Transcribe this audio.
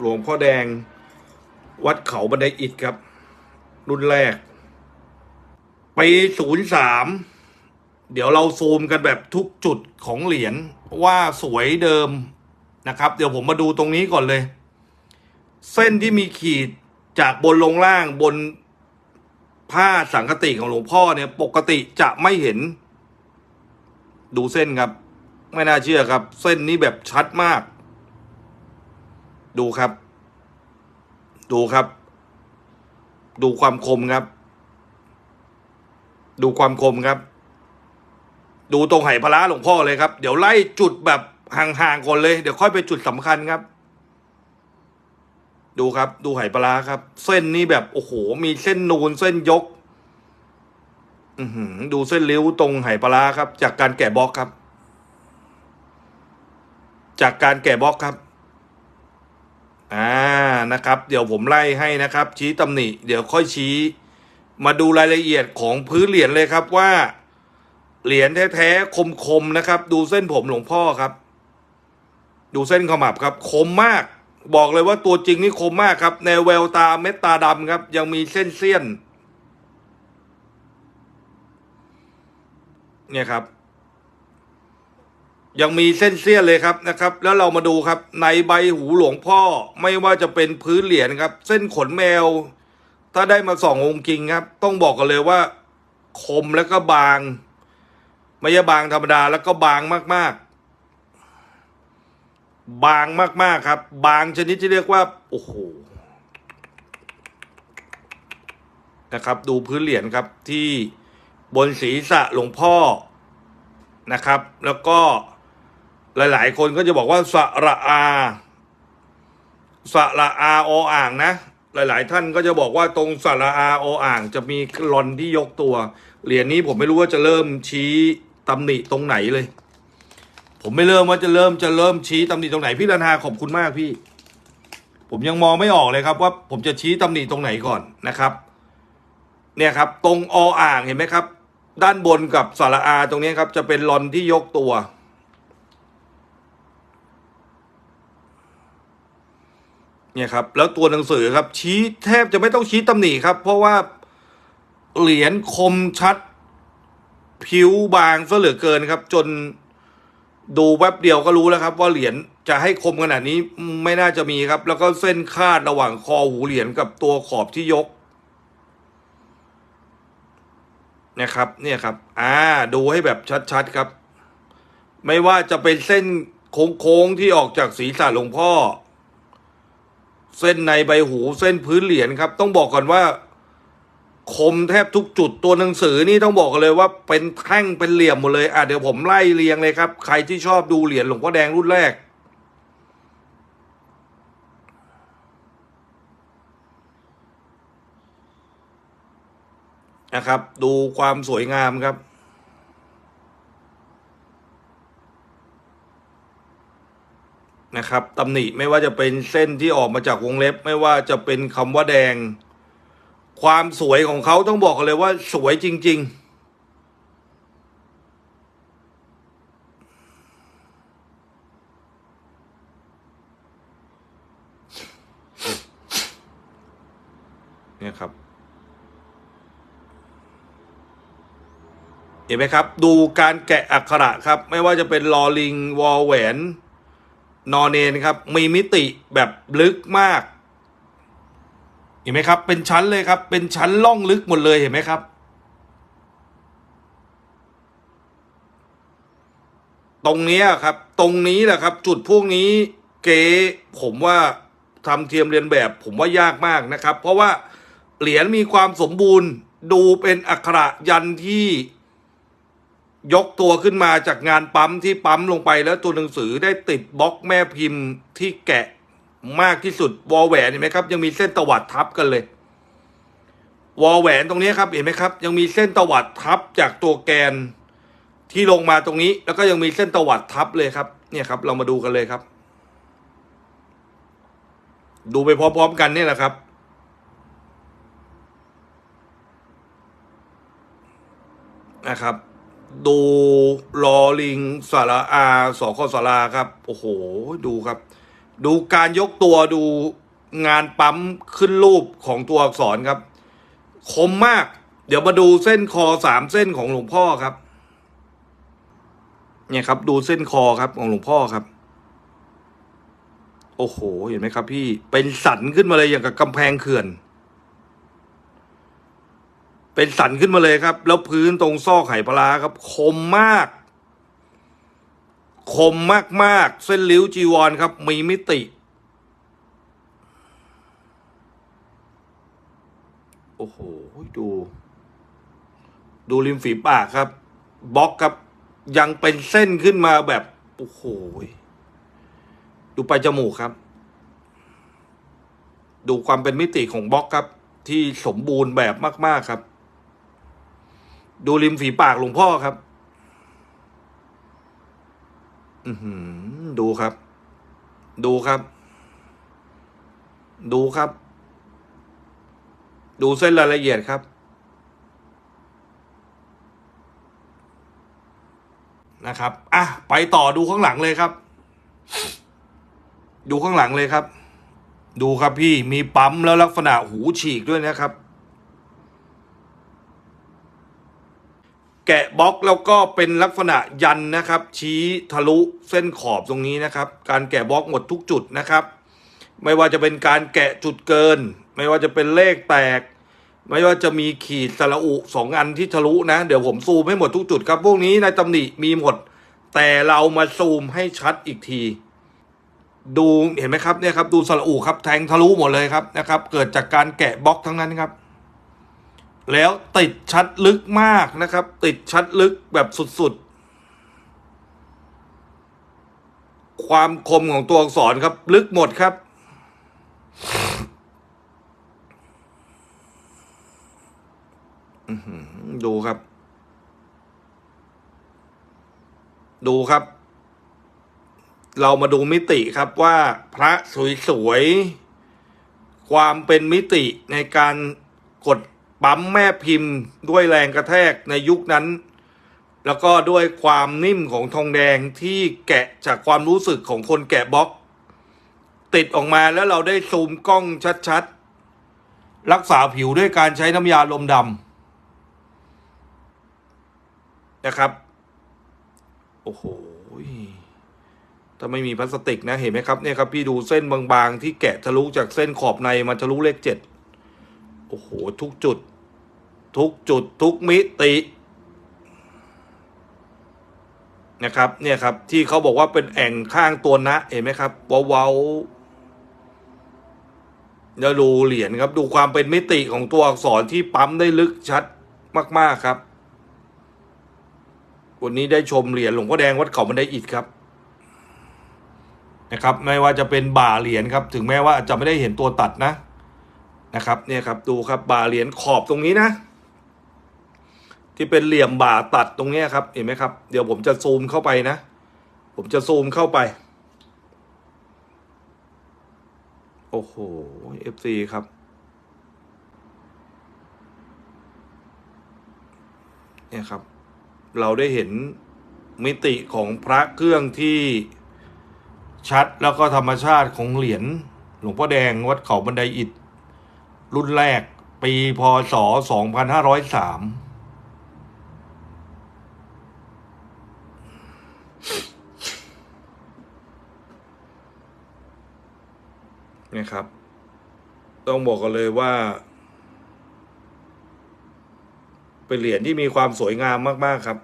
หลวงพ่อแดง วัดเขาบันไดอิฐครับ รุ่นแรกปีศูนย์สามเดี๋ยวเราซูมกันแบบทุกจุดของเหรียญว่าสวยเดิมนะครับ เดี๋ยวผมมาดูตรงนี้ก่อนเลย เส้นที่มีขีดจากบนลงล่างบนผ้าสังคติของหลวงพ่อเนี่ย ปกติจะไม่เห็น ดูเส้นครับ ไม่น่าเชื่อครับ เส้นนี้แบบชัดมาก ดูครับ ดูครับ ดูความคมครับ ดูความคมครับ ดูตรงไหพระหลวงพ่อเลยครับ เดี๋ยวไล่จุดแบบห่างๆก่อนเลย เดี๋ยวค่อยไปจุดสำคัญครับ ดูครับ ดูไหปลาครับ เส้นนี้แบบโอ้โห มีเส้นนูนเส้นยกอือหือดูเส้นริ้วตรงไหปลาครับ จากการแกะบล็อกครับ จากการแกะบล็อกครับ อ่านะครับ เดี๋ยวผมไล่ให้นะครับ ชี้ตำหนิ เดี๋ยวค่อยชี้ มาดูรายละเอียดของพื้นเหรียญเลยครับว่า เหรียญแท้ๆคมๆนะครับ ดูเส้นผมหลวงพ่อครับ ดูเส้นขมับครับ คมมาก บอกเลยว่าตัวจริงนี่คมมากครับ ในแววตาเม็ดตาดำครับ ยังมีเส้นเสี้ยน เนี่ยครับ ยังมีเส้นเสี้ยนเลยครับนะครับ แล้วเรามาดูครับในใบหูหลวงพ่อไม่ว่าจะเป็นพื้นเหรียญครับ เส้นขนแมว ถ้าได้มาสององค์จริงครับ ต้องบอกกันเลยว่า คมแล้วก็บางไม่ใช่บางธรรมดาแล้วก็บางมาก ๆ บางมาก ๆ ครับ บางชนิดที่เรียกว่าโอ้โหนะครับ ดูพื้นเหรียญครับที่บนศีรษะหลวงพ่อนะครับ แล้วก็ หลาย ๆ คนก็จะบอกว่าสระอาสระอาโออ่างนะ หลาย ๆ ท่านก็จะบอกว่าตรงสระอาโออ่าง จะมีลอนที่ยกตัว เหรียญนี้ผมไม่รู้ว่าจะเริ่มชี้ตำหนิตรงไหนเลย ผมไม่เริ่มว่าจะเริ่มจะเริ่มชี้ตำหนิตรงไหนพี่รันหาขอบคุณมากพี่ ผมยังมองไม่ออกเลยครับ ว่าผมจะชี้ตำหนิตรงไหนก่อนนะครับ เนี่ยครับ ตรงออ่างเห็นไหมครับ ด้านบนกับสระอาตรงนี้ครับ จะเป็นลอนที่ยกตัว เนี่ยครับแล้วตัวหนังสือครับ ชี้แทบจะไม่ต้องชี้ตำหนิครับ เพราะว่าเหรียญคมชัด ผิวบางซะเหลือเกินครับ จนดูแวบเดียวก็รู้แล้วครับ ว่าเหรียญจะให้คมขนาดนี้ไม่น่าจะมีครับ แล้วก็เส้นคาดระหว่างคอหูเหรียญกับตัวขอบที่ยกนะครับเนี่ยครับ อ่า ดูให้แบบชัดๆครับ ไม่ว่าจะเป็นเส้นโค้งๆที่ออกจากศีรษะหลวงพ่อ เส้นในใบหูเส้นพื้นเหรียญครับ ต้องบอกก่อนว่า คมแทบทุกจุดตัวหนังสือนี่ต้องบอกกันเลยว่าเป็นแท่งเป็นเหลี่ยมหมดเลยอะเดี๋ยวผมไล่เรียงเลยครับ ใครที่ชอบดูเหรียญหลวงพ่อแดงรุ่นแรกนะครับ ดูความสวยงามครับ นะครับตำหนิไม่ว่าจะเป็นเส้นที่ออกมาจากวงเล็บ ไม่ว่าจะเป็นคำว่าแดง ความสวยของเขาต้องบอกเลยว่าสวยจริง ๆเนี่ยครับ เห็นไหมครับ ดูการแกะอักขระครับ ไม่ว่าจะเป็นลอลิง วอลแหวน นอเนนครับ มีมิติแบบลึกมาก เห็นไหมครับ เป็นชั้นเลยครับ เป็นชั้นล่องลึกหมดเลยเห็นไหมครับ ตรงนี้ครับ ตรงนี้แหละครับ จุดพวกนี้เก๋ผมว่าทำเทียมเรียนแบบ ผมว่ายากมากนะครับ เพราะว่าเหรียญมีความสมบูรณ์ดูเป็นอักขระยันที่ ยกตัวขึ้นมาจากงานปั๊มที่ปั๊มลงไปแล้วตัวหนังสือได้ติดบล็อกแม่พิมพ์ที่แกะมากที่สุดวอลแหวนเห็นไหมครับ ยังมีเส้นตวัดทับกันเลยวอลแหวนตรงนี้ครับเห็นไหมครับ ยังมีเส้นตวัดทับจากตัวแกนที่ลงมาตรงนี้ แล้วก็ยังมีเส้นตวัดทับเลยครับ เนี่ยครับ เรามาดูกันเลยครับ ดูไปพร้อมๆกันนี่แหละครับนะครับ ดูลอลิงสาระอาสอข้อสาราครับ โอ้โห ดูครับ ดูการยกตัวดูงานปั๊มขึ้นรูปของตัวอักษรครับ คมมาก เดี๋ยวมาดูเส้นคอสามเส้นของหลวงพ่อครับ เนี่ยครับ ดูเส้นคอครับของหลวงพ่อครับ โอ้โห เห็นไหมครับ พี่เป็นสันขึ้นมาเลยอย่างกับกำแพงเขื่อน เป็นสันขึ้นมาเลยครับ แล้วพื้นตรงซอกไหปลาครับ คมมาก คมมากๆ เส้นริ้วจีวรครับ มีมิติ โอ้โห ดู ดูริมฝีปากครับ บล็อกครับ ยังเป็นเส้นขึ้นมาแบบ โอ้โห ดูปลายจมูกครับ ดูความเป็นมิติของบล็อกครับที่สมบูรณ์แบบมาก ๆ ครับ ดูริมฝีปากหลวงพ่อครับ อือหือดูครับ ดูครับ ดูครับ ดูเส้นรายละเอียดครับ นะครับ อะ ไปต่อดูข้างหลังเลยครับ ดูข้างหลังเลยครับ ดูครับพี่ มีปั๊มแล้วลักษณะหูฉีกด้วยนะครับ แกะบล็อกแล้วก็เป็นลักษณะยันนะครับ ชี้ทะลุเส้นขอบตรงนี้นะครับ การแกะบล็อกหมดทุกจุดนะครับ ไม่ว่าจะเป็นการแกะจุดเกิน ไม่ว่าจะเป็นเลขแตก ไม่ว่าจะมีขีดสระอุสองอันที่ทะลุนะ เดี๋ยวผมซูมให้หมดทุกจุดครับ พวกนี้ในตำหนิมีหมด แต่เรามาซูมให้ชัดอีกที ดูเห็นไหมครับเนี่ยครับดูสระอุครับแทงทะลุหมดเลยครับนะครับ เกิดจากการแกะบล็อกทั้งนั้นครับ แล้วติดชัดลึกมากนะครับ ติดชัดลึกแบบสุดๆ ความคมของตัวอักษรครับ ลึกหมดครับ ดูครับ ดูครับ เรามาดูมิติครับว่าพระสวยๆ ความเป็นมิติในการกด ปั๊มแม่พิมพ์ด้วยแรงกระแทกในยุคนั้น แล้วก็ด้วยความนิ่มของทองแดงที่แกะจากความรู้สึกของคนแกะบล็อก ติดออกมาแล้วเราได้ซูมกล้องชัดๆ รักษาผิวด้วยการใช้น้ำยาลมดำนะครับ โอ้โหถ้าไม่มีพลาสติกนะเห็นไหมครับเนี่ยครับพี่ดูเส้นบางๆ ที่แกะทะลุจากเส้นขอบในมันทะลุเลขเจ็ด โอ้โห ทุกจุด ทุกจุด ทุกมิตินะครับเนี่ยครับที่เขาบอกว่าเป็นแอ่งข้างตัวนะเห็นไหมครับเว้าๆแล้วดูเหรียญครับ ดูความเป็นมิติของตัวอักษรที่ปั๊มได้ลึกชัดมาก ๆครับ วันนี้ได้ชมเหรียญหลวงพ่อแดงวัดเขาบันไดอิฐครับ นะครับ ไม่ว่าจะเป็นบ่าเหรียญครับ ถึงแม้ว่าจะไม่ได้เห็นตัวตัดนะ นะครับเนี่ยครับดูครับบ่าเหรียญขอบตรงนี้นะ ที่เป็นเหลี่ยมบ่าตัดตรงนี้ครับเห็นไหมครับ เดี๋ยวผมจะซูมเข้าไปนะ ผมจะซูมเข้าไป โอ้โห FC ครับ เนี่ยครับ เราได้เห็นมิติของพระเครื่องที่ชัดแล้วก็ธรรมชาติของเหรียญหลวงพ่อแดงวัดเขาบันไดอิฐ รุ่นแรกปีพศ 2503เนี่ยครับ ต้องบอกกันเลยว่า เป็นเหรียญที่มีความสวยงามมาก ๆ ครับ